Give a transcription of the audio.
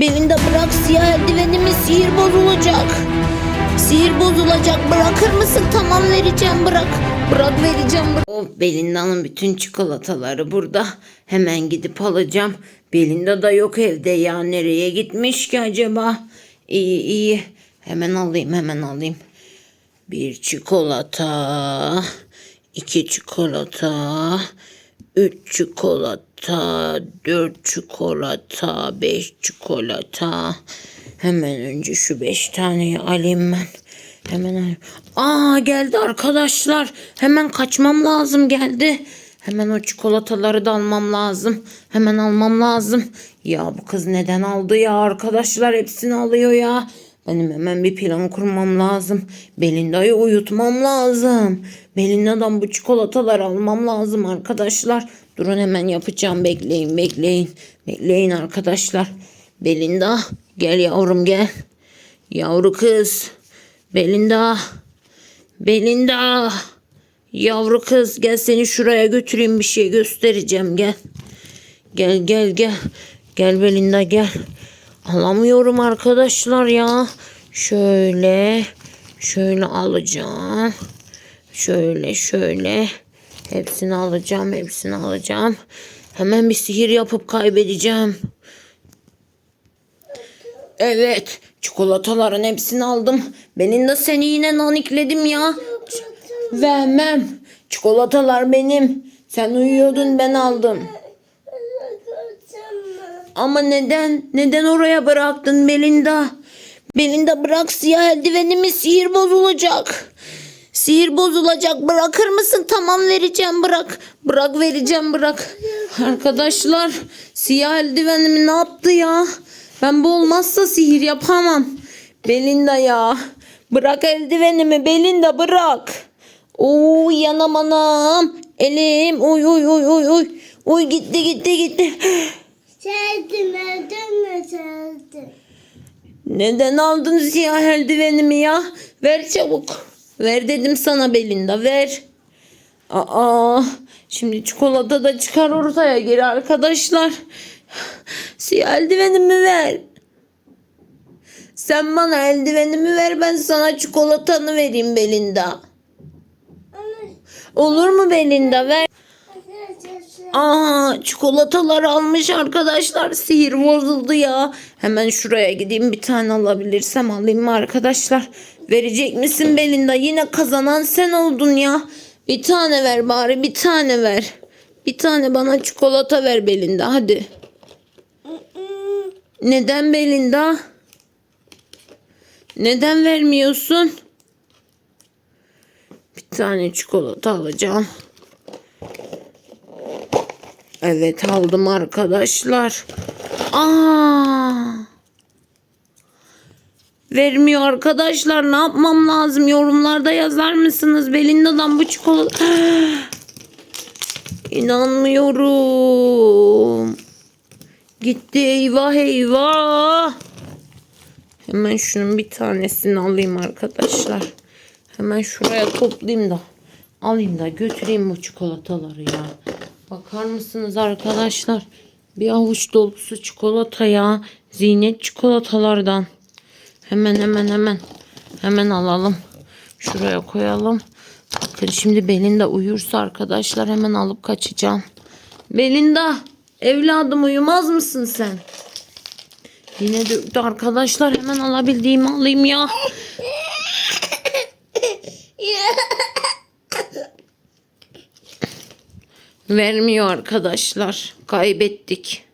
Belinda bırak siyah eldivenimi sihir bozulacak. Sihir bozulacak bırakır mısın? Tamam vereceğim bırak. Bırak vereceğim. Bırak. Oh, Belinda'nın bütün çikolataları burada. Hemen gidip alacağım. Belinda da yok evde ya. Nereye gitmiş ki acaba? İyi iyi. Hemen alayım hemen alayım. Bir çikolata. iki çikolata. Üç çikolata. Dört çikolata. Beş çikolata. Hemen önce şu beş taneyi alayım ben. Hemen alayım. Aa geldi arkadaşlar. Hemen kaçmam lazım geldi. Hemen o çikolataları da almam lazım. Hemen almam lazım. Ya bu kız neden aldı ya arkadaşlar hepsini alıyor ya. Benim hemen bir plan kurmam lazım. Belinda'yı uyutmam lazım. Belinda'dan bu çikolataları almam lazım arkadaşlar. Durun hemen yapacağım. Bekleyin bekleyin. Bekleyin arkadaşlar. Belinda gel yavrum gel. Yavru kız. Belinda. Belinda. Yavru kız gel seni şuraya götüreyim bir şey göstereceğim gel. Gel gel gel. Gel Belinda gel. Alamıyorum arkadaşlar ya. Şöyle. Şöyle alacağım. Şöyle şöyle. Hepsini alacağım. Hepsini alacağım. Hemen bir sihir yapıp kaybedeceğim. Evet. Çikolataların hepsini aldım. Benim de seni yine nanikledim ya. Vermem. Çikolatalar benim. Sen uyuyordun ben aldım. Ama neden? Neden oraya bıraktın Belinda? Belinda bırak siyah eldivenimi sihir bozulacak. Sihir bozulacak. Bırakır mısın? Tamam vereceğim bırak. Bırak vereceğim bırak. Arkadaşlar siyah eldivenimi ne yaptı ya? Ben bu olmazsa sihir yapamam. Belinda ya. Bırak eldivenimi Belinda bırak. Oo yanam anam. Elim. Uy uy uy uy uy. Uy gitti gitti gitti. Sevdim, evden sevdim. Neden aldın siyah eldivenimi ya? Ver çabuk. Ver dedim sana Belinda ver. Aa, şimdi çikolata da çıkar ortaya geri arkadaşlar. Siyah eldivenimi ver. Sen bana eldivenimi ver ben sana çikolatanı vereyim Belinda. Olur mu Belinda ver. Aa çikolatalar almış arkadaşlar. Sihir bozuldu ya. Hemen şuraya gideyim bir tane alabilirsem alayım mı arkadaşlar? Verecek misin Belinda? Yine kazanan sen oldun ya. Bir tane ver bari bir tane ver. Bir tane bana çikolata ver Belinda hadi. Neden Belinda? Neden vermiyorsun? Bir tane çikolata alacağım. Evet aldım arkadaşlar. Aa! Vermiyor arkadaşlar. Ne yapmam lazım? Yorumlarda yazar mısınız? Belinda'dan bu çikolata... İnanmıyorum. Gitti eyvah eyvah. Hemen şunun bir tanesini alayım arkadaşlar. Hemen şuraya toplayayım da. Alayım da götüreyim bu çikolataları ya. Bakar mısınız arkadaşlar? Bir avuç dolusu çikolata ya. Zinet çikolatalardan. Hemen hemen hemen. Hemen alalım. Şuraya koyalım. Bakın şimdi Belinda uyursa arkadaşlar hemen alıp kaçacağım. Belinda evladım uyumaz mısın sen? Yine döktü arkadaşlar hemen alabildiğimi alayım ya. Vermiyor arkadaşlar. Kaybettik.